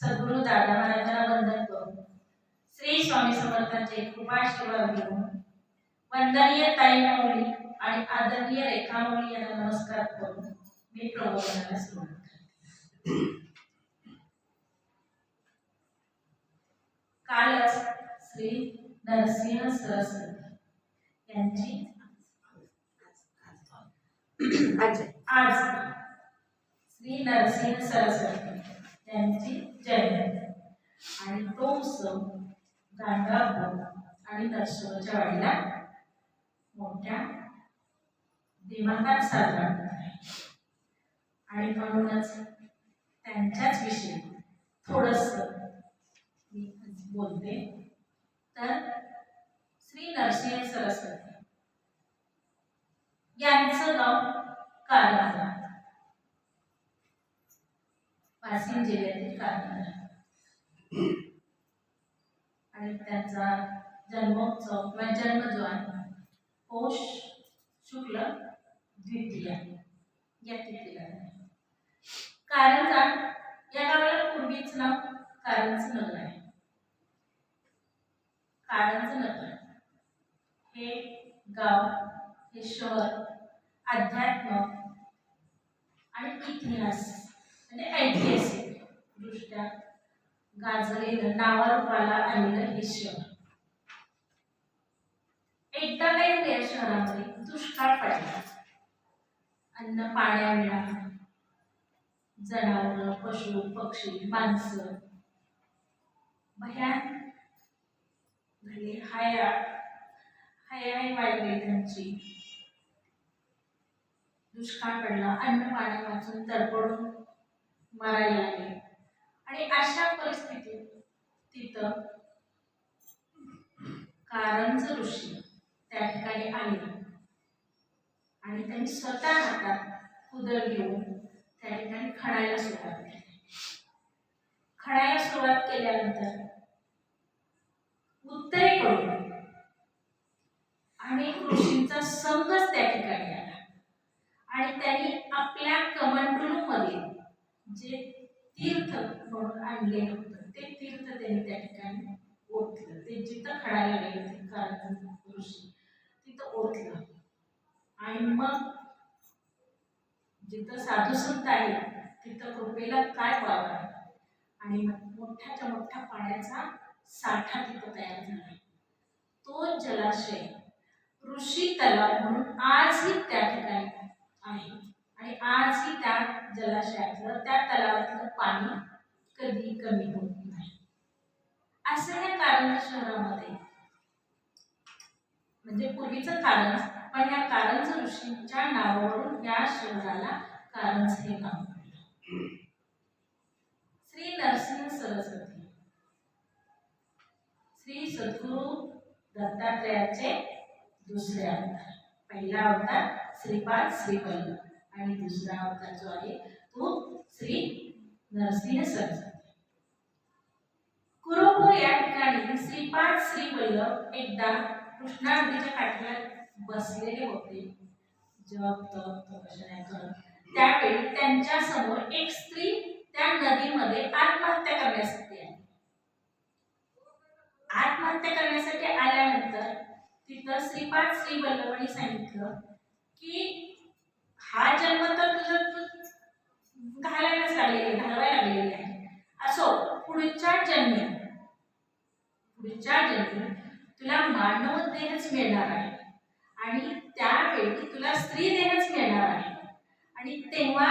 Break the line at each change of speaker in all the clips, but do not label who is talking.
सद्गुरु दादा महाराजांना वंदन करून. श्री स्वामी समर्थांचे कृपाशीर्वाद घेऊन वंदनीय ताई माऊली आणि आदरणीय रेखा माऊली यांना नमस्कार करून मी प्रबोधनाला सुरुवात करते. कालच श्री नरसिंह सरस्वती यांची आज श्री नरसिंह सरस्वती त्यांची जय हो. आणि तो उत्सव गाणगापूर आणि दर्शनाच्या वाडीला मोठ्या दिमागात साजरा करत आहे आणि म्हणूनच त्यांच्याच विषयी थोडस मी बोलते. तर श्री नरसिंह सरस्वती यांचं गाव कारंजा वाशिम जिल्ह्यातील कारंजा आणि त्यांचा जन्मोत्सव किंवा जन्म जो आहे पौष शुक्ल द्वितीय या तिथीला कारंजा या गावाला पूर्वीच नाव कारंज नगर आहे. कारंज नगर हे गाव हे शहर अध्यात्म आणि इतिहास आणि ऐतिहासिक दृष्ट्या गाजलेलं नावारूपाला आलेलं हे शहर. एकदा काय या शहरामध्ये दुष्काळ पडला? अन्न पाण्याविना जनावर पशु पक्षी माणसं. भयान झाले. हाय हाय वाढली त्यांची. दुष्काळ पडला. अन्न पाणी वाचून तडपडून मरायला लागले. आणि अशा परिस्थितीत तिथं कारंज ऋषी त्या ठिकाणी आले. आणि त्यांनी स्वतः हातात कुदळ घेऊन त्या ठिकाणी खणायला सुरुवात केली. खणायला सुरुवात केल्यानंतर उत्तरेकडून अनेक ऋषींचा संघच त्या ठिकाणी आला आणि त्यांनी आपल्या कमंडलूमध्ये जे तीर्थ म्हणून आणलेलं होतं. ते तीर्थ त्यांनी त्या ठिकाणी ओतलं. ते जिथं खडायला गेले ते कारण ऋषी तिथं ओतलं. आणि मग जिथं साधू संत आहे तिथं कृपेला काय वाव आहे? आणि मग मोठ्याच्या मोठ्या पाण्याचा साठा तिथं तयार झाला. तो जलाशय ऋषी तलाव म्हणून आजही त्या ठिकाणी आहे. आणि आजही त्या जलाशयातलं त्या तलावातलं पाणी कधी कमी होत नाही. असं हे कारण शहरामध्ये. म्हणजे पूर्वीचं कारण पण या कारंज ऋषींच्या नावावरून या शहराला कारंज हे नाव श्री नरसिंह सरस्वती. श्री सद्गुरु दत्तात्रयाचे दुसरे अवतार. पहिला अवतार श्रीपाद श्रीवल्लभ आणि दुसरा अवतार जो आहे तो श्री नरसिंह सरस्वती. कुरुप या ठिकाणी श्रीपाद श्री वल्लभ एकदा कृष्णा नदीच्या काठाला बसलेले होते. जप तप तपश्चर्या करत. त्यावेळी त्यांच्यासमोर एक स्त्री त्या नदीमध्ये आत्महत्या करण्यासाठी आली. आत्महत्या करण्यासाठी आल्यानंतर तिथं श्रीपाद श्री वल्लभांनी सांगितलं की हा जन्म तर तुझं तू घालायलाच लागलेला आहे घालवायला लागलेली आहे. असो पुढच्या जन्मी पुढच्या तुला मानव देहच मिळणार आहे. आणि त्यावेळी तुला स्त्री देहच मिळणार आहे. आणि तेव्हा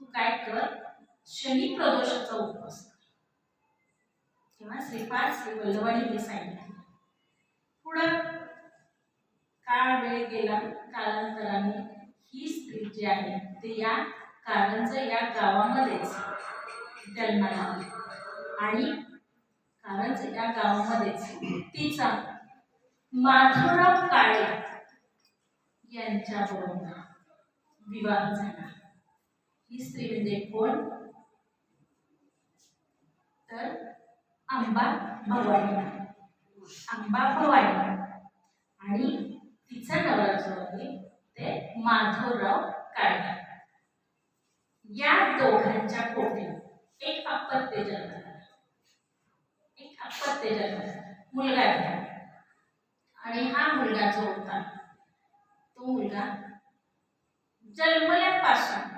तू काय कर शनी प्रदोषाचा उपवास तेव्हा श्रीपाद श्री वल्लवाणी हे सांगितलं. पुढं काळ वेळ गेला कालांतराने ही स्त्री जी आहे ते या कारंज या गावामध्येच जन्माला आणि कारण या गावामध्येच. तिचा माधवराव काळे यांच्याबरोबर विवाह झाला. ही स्त्री म्हणजे कोण? तर आंबा भवानी. आंबा भवानी. आणि तिचा नवरा जो आहे ते माधवराव काळे. या दोघांच्या पोटी एक अपत्य जन्म एक जन्म मुलगा झाला आणि हा मुलगा जो होता तो मुलगा जन्मल्यापासून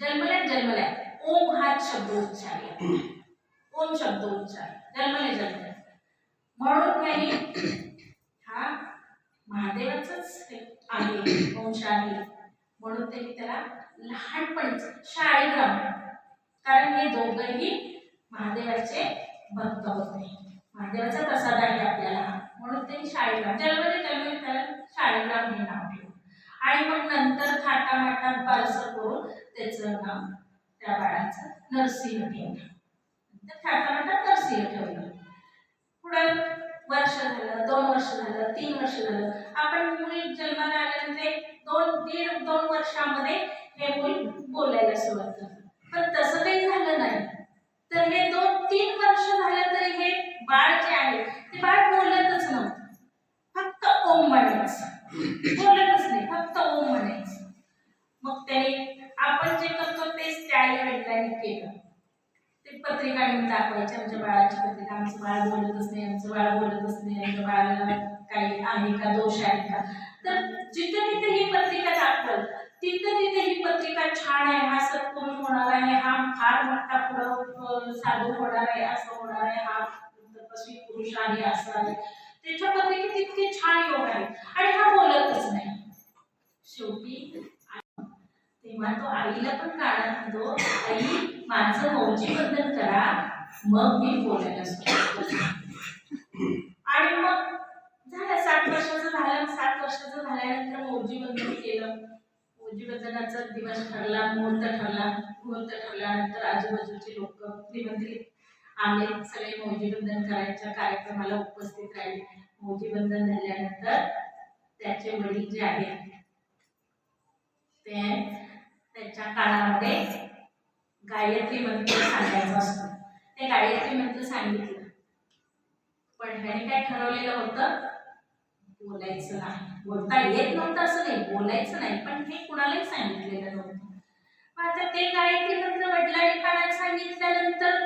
जन्मल्या जन्मल्या. ओम हा शब्द उच्चारला. ओम शब्द उच्चार. जन्मले जन्मले. म्हणून काही हा महादेवाचाच आहे वंश आहे. म्हणून त्यांनी त्याला लहानपणीच शाळेग्राम कारण हे दोघंही महादेवाचे भक्त होते महादेवाचा प्रसाद आहे आपल्याला. म्हणून ते शाळेला जन्मले जन्मले त्याला शाळेला हे नाव ठेवलं. आणि मग नंतर थाटामाटात बारसं करून त्याचं नाव त्या बाळाचं नरसिंह ठेवलं. नंतर थाटामाटात नरसिंह ठेवलं. पुढं वर्ष झालं दोन वर्ष झालं तीन वर्ष झालं. आपण मुली जन्माला आल्यानंतर एक दोन दीड दोन वर्षामध्ये हे मुल बोलायला सुरुवात करतो पण तसं काही झालं नाही तर हे दोन तीन वर्ष झालं तरी हे बाळ जे आहे ते बाळ बोलतच नव्हतं फक्त ओम म्हणायचं बोलतच नाही फक्त ओम म्हणायचं मग त्याने आपण जे करतो तेच त्या आई वडिलांनी केलं ते पत्रिका नेऊन दाखवायची आमच्या बाळाची पत्रिका आमचं बाळ बोलतच नाही आमचं बाळ बोलतच नाही आमच्या बाळाला काही आहे का दोष आहे का तर जिथे तिथे ही पत्रिका दाखवल तिथं तिथे ही पत्रिका छान आहे हा सत्पुरुष होणार आहे हा फार मोठा साधू होणार आहे असं होणार आहे हा तपस्वी पुरुष आहे असं आहे. त्याच्यामध्ये तितके छान योग आहे आणि हा बोलतच नाही. शेवटी तेव्हा तो आईला पण काढत तो आई माझं मौजी बंधन करा मग मी बोलायला सुरुवात आणि मग झालं सात वर्षाचं झालं सात वर्षाचं झाल्यानंतर मौजी बंधन केलं. उज्ज्वलनाचा दिवस ठरला मुहूर्त ठरला मुहूर्त ठरल्यानंतर आजूबाजूचे लोक निमंत्रित आले सगळे मौजीबंधन करायच्या कार्यक्रमाला उपस्थित राहिले. मौजीबंधन झाल्यानंतर त्याचे वडील जे आहेत ते त्याच्या काळामध्ये गायत्री मंत्र सांगायचा असतो. ते गायत्री मंत्र सांगितलं. पण ह्याने काय ठरवलेलं होतं? बोलायचं नाही. बोलता येत नव्हतं असं नाही बोलायचं नाही पण हे कुणालाही सांगितलेलं नव्हतं. आता ते गायत्री मंत्र वडिलांनी कानात सांगितल्यानंतर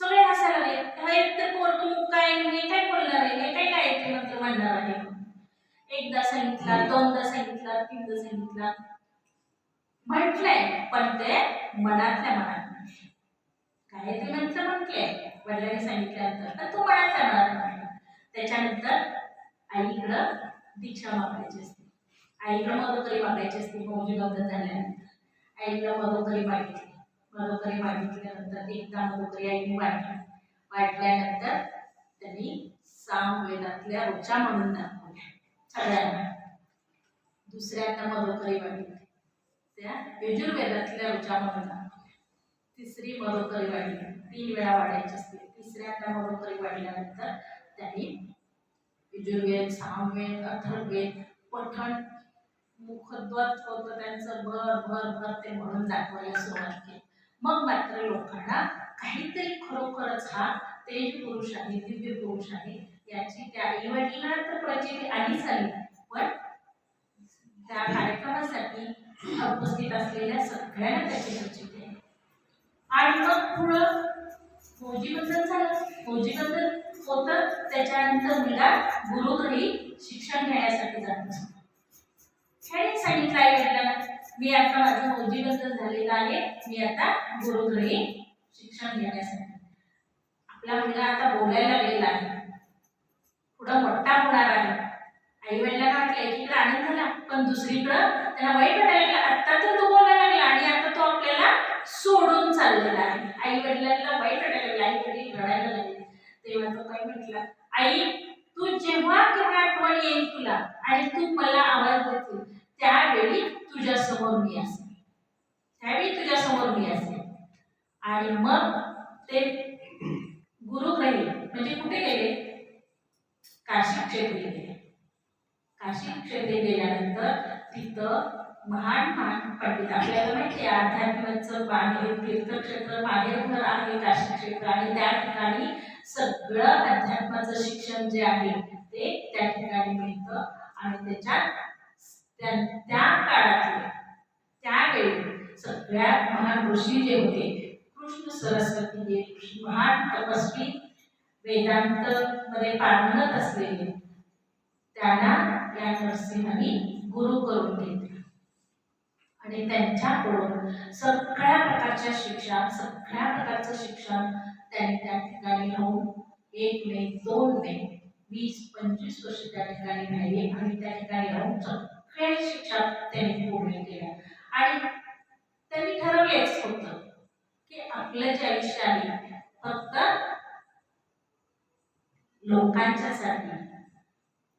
सगळे हसायला लागले. एक तर पोरग मुक्का आहे हे काय बोलणार आहे? हे काय गायत्री मंत्र म्हणणार आहे? एकदा सांगितला दोनदा सांगितला तीनदा सांगितला. म्हटलंय पण ते मनातल्या मनात गायत्री मंत्र म्हटले वडिलांनी सांगितल्यानंतर पण तो मनातल्या मनात म्हटलं त्याच्यानंतर आईकडं दीक्षा मागायची असते. आईकडं मदतरी मागायची असते मौजी बंधन झाल्यानंतर. आईला मदतरी मागितली. मदतरी मागितल्यानंतर एकदा मदतरी आईने वाटली वाटल्यानंतर त्यांनी सामवेदातल्या ऋचा म्हणून दाखवल्या सगळ्यांना. दुसऱ्यांना मदतरी वाटली त्या यजुर्वेदातल्या ऋचा म्हणून दाखवल्या. तिसरी मदतरी वाढली तीन वेळा वाढायची असते. तिसऱ्यांदा मदतरी वाढल्यानंतर त्यांनी यजुर्वेद सामवेद अथर्वेद पठण मुखद्वत होतं त्यांचं. भर भर भर ते म्हणून दाखवायला सुरुवात केली. मग मात्र लोकांना काहीतरी खरोखरच हा तेज पुरुष आहे दिव्य पुरुष आहे याची त्या आई वडिलांना तर प्रचिती आधीच आली. पण त्या कार्यक्रमासाठी उपस्थित असलेल्या सगळ्यांना त्याची प्रचिती आहे. आणि मग पुढं फौजीबद्दल झालं. फौजीबद्दल होतं. त्याच्यानंतर मुलगा गुरुघरी शिक्षण घेण्यासाठी जातो. ह्याने सांगितलं आई वडिलांना मी आता माझं फौजीबद्दल झालेलं आहे. मी आता गुरुघरी शिक्षण घेण्यासाठी. आपला मुलगा आता बोलायला लागलेला आहे. पुढं मोठा होणार आहे. आई वडिलांना वाटलं एकीकडे आनंद झाला पण दुसरीकडं त्याला वाईट वाटायला लागलं. आता तर तो बोलायला लागला आणि आता तो आपल्याला सोडून चाललेला आहे. तुला. आई तू जेव्हा केव्हा आठवण येईल तुला? आणि तू मला आवाज देतील त्यावेळी तुझ्या समोर मी असेल त्यावेळी तुझ्या समोर मी असेल आणि मग ते गुरुग्रही म्हणजे कुठे गेले? काशी क्षेत्री गेले. काशी क्षेत्री गेल्यानंतर तिथं महान महान पंडित. आपल्याला माहिती आहे अध्यात्माचं बाहेर तीर्थक्षेत्र बाहेर घर आहे काशी क्षेत्र आणि त्या ठिकाणी सगळं अध्यात्माचं शिक्षण जे आहे ते त्या ठिकाणी मिळतं आणि त्याच्यात त्या त्या काळातले त्यावेळी सगळ्यात महान ऋषी जे होते कृष्ण सरस्वती हे महान तपस्वी वेदांत मध्ये पारंगत असलेले त्यांना या नरसिंहांनी गुरु करून घेतले. आणि त्यांच्याकडून सगळ्या प्रकारच्या शिक्षा सगळ्या प्रकारचं शिक्षण त्यांनी त्या ठिकाणी राहून एक मे दोन मे वीस पंचवीस वर्ष त्या ठिकाणी राहिले आणि त्या ठिकाणी राहून सगळे शिक्षा त्यांनी पूर्ण केलं. आणि त्यांनी ठरवलेच होतं की आपलं जे आयुष्य आहे फक्त लोकांच्यासाठी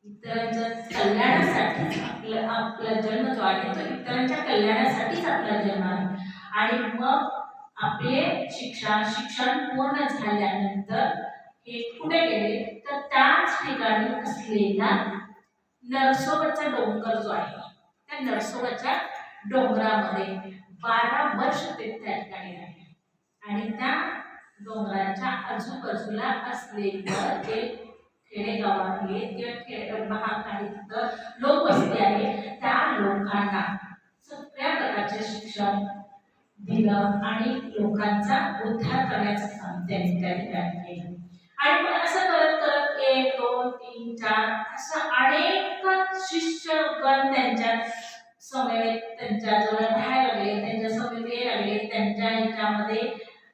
इतरांच्या कल्याणासाठीच आपलं आपला जन्म जो आहे तो इतरांच्या कल्याणासाठीच आपला जन्म आहे. आणि मग आपले शिक्षण शिक्षण पूर्ण झाल्यानंतर हे कुठे गेले? तर त्याच ठिकाणी असलेला नरसोबाचा डोंगर जो आहे त्या नरसोबाच्या डोंगरामध्ये बारा वर्ष ते त्या ठिकाणी. राहिले आणि त्या डोंगराच्या आजूबाजूला असलेलं एक खेडेगाव आहे किंवा खेडे भाग आहे तिथं लोकवस्ती आहे त्या लोकांना सगळ्या प्रकारचे शिक्षण दिलं आणि लोकांचा उद्धार करण्याचं काम त्यांनी त्या ठिकाणी केलं. आणि मग असं करत करत एक दोन तीन चार असं अनेक शिष्यगण त्यांच्या समवेत त्यांच्या जवळ राहायला लागले त्यांच्या समवेत यायला लागले त्यांच्या ह्याच्यामध्ये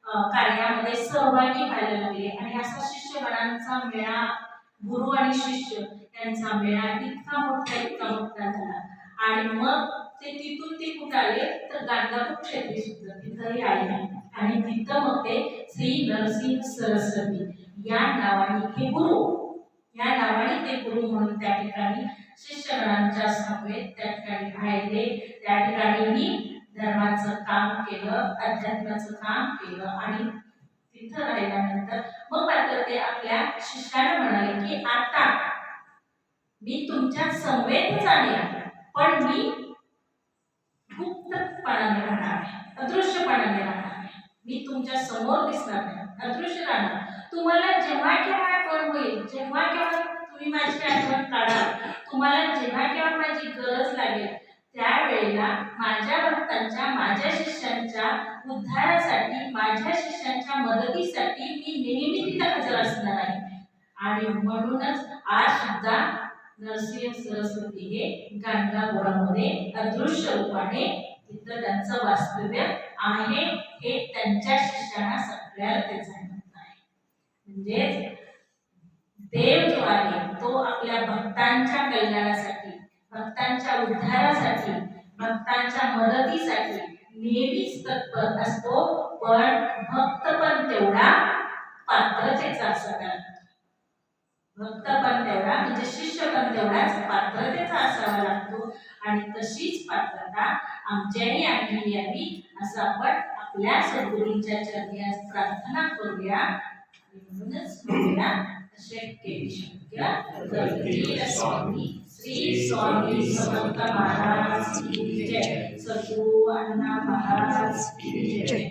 कार्यामध्ये सहभागी व्हायला लागले. आणि असा शिष्यगणांचा मेळा गुरु आणि शिष्य यांचा मेळा इतका मोठा इतका मोठा झाला. आणि मग ते तिथून ते कुठे आले? तर गाणगापूर क्षेत्री सुद्धा तिथंही आले. आणि तिथं मग ते श्री नरसिंह सरस्वती या नावाने हे गुरु या नावाने ते गुरु म्हणून त्या ठिकाणी शिष्यगणांच्या समवेत त्या ठिकाणी राहिले. त्या ठिकाणी मी धर्माचं काम केलं अध्यात्माचं काम केलं आणि तिथं राहिल्यानंतर मग मात्र ते आपल्या शिष्याला म्हणाले की आता मी तुमच्या समवेतच आले पण मी गुप्तपणाने राहणार आहे अदृश्यपणाने राहणार आहे. मी तुमच्यासमोर दिसणार नाही अदृश्य राहणार तुम्हाला जेव्हा केव्हा कळ होईल जेव्हा केव्हा तुम्ही माझी आठवण काढाल तुम्हाला जेव्हा केव्हा माझी गरज लागेल त्यावेळेला माझ्या भक्तांच्या माझ्या शिष्यांच्या उद्धारासाठी माझ्या शिष्यांच्या मदतीसाठी मी नेहमी तिथे हजर असणार आहे. आणि म्हणूनच आज सुद्धा नरसिंह सरस्वती हे गाणगापुरामध्ये अदृश्य रूपाने तिथं त्यांचं वास्तव्य आहे. हे त्यांच्या शिष्यांना सगळ्याला ते जाणवत आहे. म्हणजेच देव जो आहे तो आपल्या भक्तांच्या कल्याणासाठी भक्तांच्या उद्धारासाठी भक्तांच्या मदतीसाठी नेहमीच तत्पर असतो पण भक्त पण तेवढा पात्रतेचा असावा भक्त पण तेवढा म्हणजे शिष्य पण तेवढाच पात्रतेचा असावा लागतो. आणि तशीच पात्रता आमच्याही आणखी यावी असं आपण आपल्या सद्गुरूंच्या चरणी प्रार्थना करूया. म्हणूनच
शक्य स्वामी श्री स्वामी समर्थ महाराज की जय सद्गुरु अण्णा महाराज की जय